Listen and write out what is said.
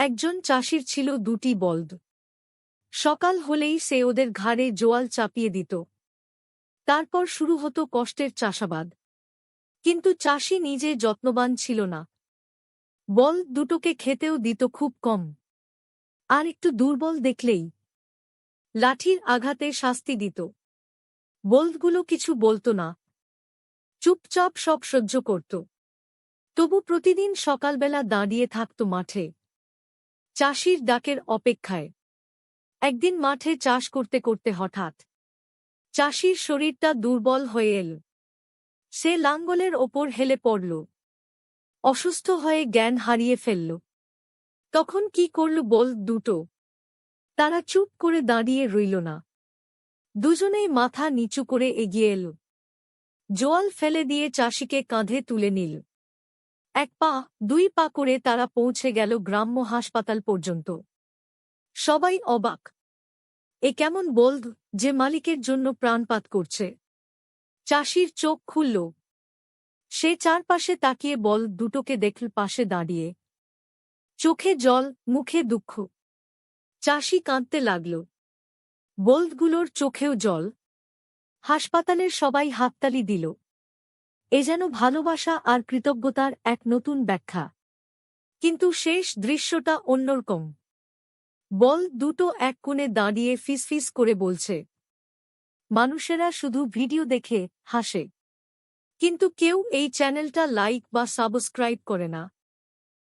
একজন চাষির ছিল দুটি বলদ। সকাল হলেই সে ওদের ঘাড়ে জোয়াল চাপিয়ে দিত। তারপর শুরু হতো কষ্টের চাষাবাদ। কিন্তু চাষি নিজে যত্নবান ছিল না। বল দুটোকে খেতেও দিত খুব কম। আর একটু দুর্বল দেখলেই লাঠির আঘাতে শাস্তি দিত। বলদগুলো কিছু বলতো না। চুপচাপ সব সহ্য করত। তবু প্রতিদিন সকালবেলা দাঁড়িয়ে থাকত মাঠে। চাষির ডাকের অপেক্ষায়। একদিন মাঠে চাষ করতে করতে হঠাৎ চাষির শরীরটা দুর্বল হয়ে এল। সে লাঙ্গলের ওপর হেলে পড়ল। অসুস্থ হয়ে জ্ঞান হারিয়ে ফেলল। তখন কি করল বল দুটো। তারা চুপ করে দাঁড়িয়ে রইল না। দুজনেই মাথা নিচু করে এগিয়ে এল। জোয়াল ফেলে দিয়ে চাষিকে কাঁধে তুলে নিল। এক পা, দুই পা করে তারা পৌঁছে গেল গ্রাম্য হাসপাতাল পর্যন্ত। সবাই অবাক। এ কেমন বলদ যে মালিকের জন্য প্রাণপাত করছে। চাষির চোখ খুলল। সে চারপাশে তাকিয়ে বল দুটোকে দেখল পাশে দাঁড়িয়ে। চোখে জল, মুখে দুঃখ। চাষি কাঁদতে লাগল। বলদগুলোর চোখেও জল। হাসপাতালের সবাই হাততালি দিল। এ যেন ভালোবাসা আর কৃতজ্ঞতার এক নতুন ব্যাখ্যা। কিন্তু শেষ দৃশ্যটা অন্যরকম। বল দুটো এক কোণে দাঁড়িয়ে ফিসফিস করে বলছে, মানুষেরা শুধু ভিডিও দেখে হাসে। কিন্তু কেউ এই চ্যানেলটা লাইক বা সাবস্ক্রাইব করে না।